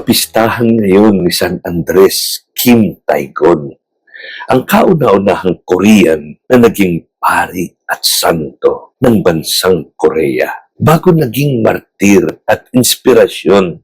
kapistahan ngayon ni San Andres Kim Taigon, ang kauna-unahang Korean na naging pari at santo ng bansang Korea bago naging martir at inspirasyon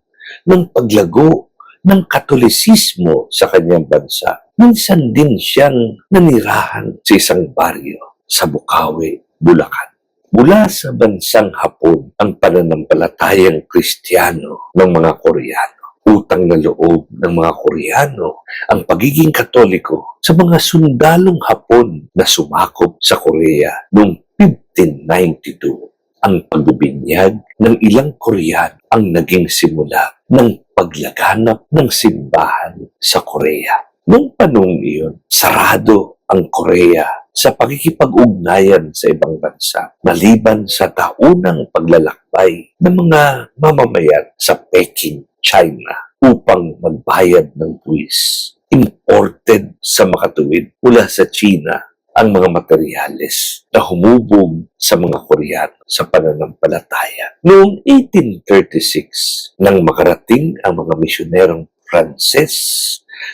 ng paglago ng katolisismo sa kanyang bansa. Minsan din siyang nanirahan sa isang baryo sa Bukawi, Bulacan. Mula sa bansang Hapon ang pananampalatayang Kristiyano ng mga Koreano. Utang na loob ng mga Koreano ang pagiging katoliko sa mga sundalong Hapon na sumakop sa Korea noong 1592. Ang pagbibinyag ng ilang Koreano ang naging simula ng paglaganap ng simbahan sa Korea. Noong panahon iyon, sarado ang Korea sa pakikipag-ugnayan sa ibang bansa maliban sa taunang paglalakbay ng mga mamamayan sa Peking, China upang magbayad ng buwis. Imported sa makatuwid mula sa China ang mga materyales na humubog sa mga Koreano sa pananampalataya. Noong 1836, nang makarating ang mga misyonerong Frances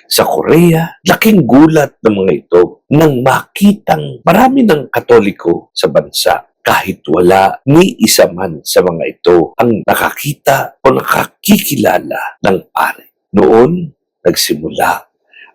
sa Korea, laking gulat ng mga ito nang makitang marami ng katoliko sa bansa kahit wala ni isa man sa mga ito ang nakakita o nakakikilala ng pare. Noon, nagsimula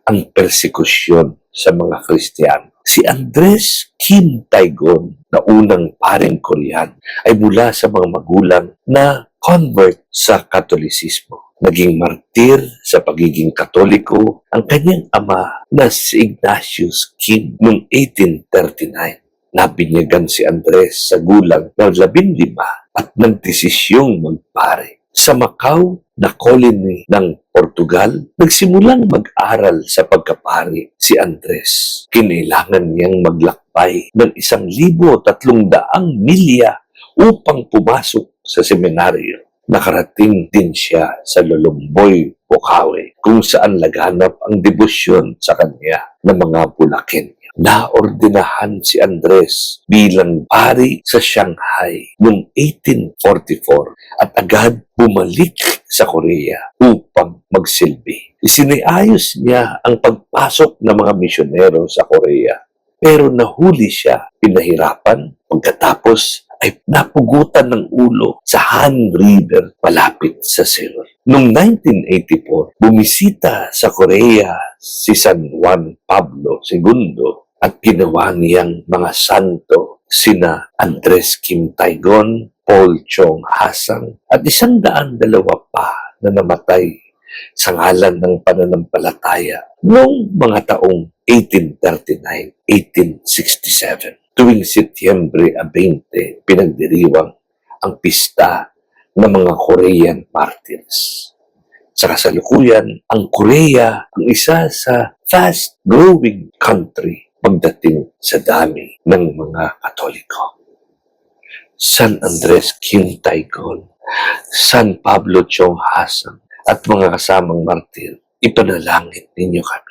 ang persekusyon sa mga Kristiyano. Si Andres Kim Taigon, na unang paring Korean, ay mula sa mga magulang na convert sa Katolisismo. Naging martir sa pagiging katoliko ang kanyang ama na si Ignatius Kim noong 1839. Nabinyagan si Andres sa gulang ng labinlima at nagdesisyong magpare. Sa Macau na colony ng Portugal, nagsimulang mag-aral sa pagkapari si Andres. Kinailangan niyang maglakbay ng isang libo tatlong daang milya upang pumasok sa seminaryo. Nakarating din siya sa Lulumboy, Bukawi, kung saan laganap ang debosyon sa kanya ng mga Bulaken. Naordinahan si Andres bilang pari sa Shanghai noong 1844 at agad bumalik sa Korea upang magsilbi. Isiniayos niya ang pagpasok ng mga misyonero sa Korea pero nahuli siya, pinahirapan, pagkatapos ay napugutan ng ulo sa Han River malapit sa Seoul. Noong 1984, bumisita sa Korea si San Juan Pablo II at ginawa niyang mga santo sina Andres Kim Taigon, Paul Chong Hasang at isang daan dalawa pa na namatay sa ngalan ng pananampalataya noong mga taong 1839-1867. Tuwing Setyembre 20, pinagdiriwang ang pista ng mga Korean martyrs. Sa kasalukuyan, ang Korea ang isa sa fast-growing country pagdating sa dami ng mga Katoliko. San Andres Kim Taigon, San Pablo Chong Hasang at mga kasamang martir, ipanalangin ninyo kami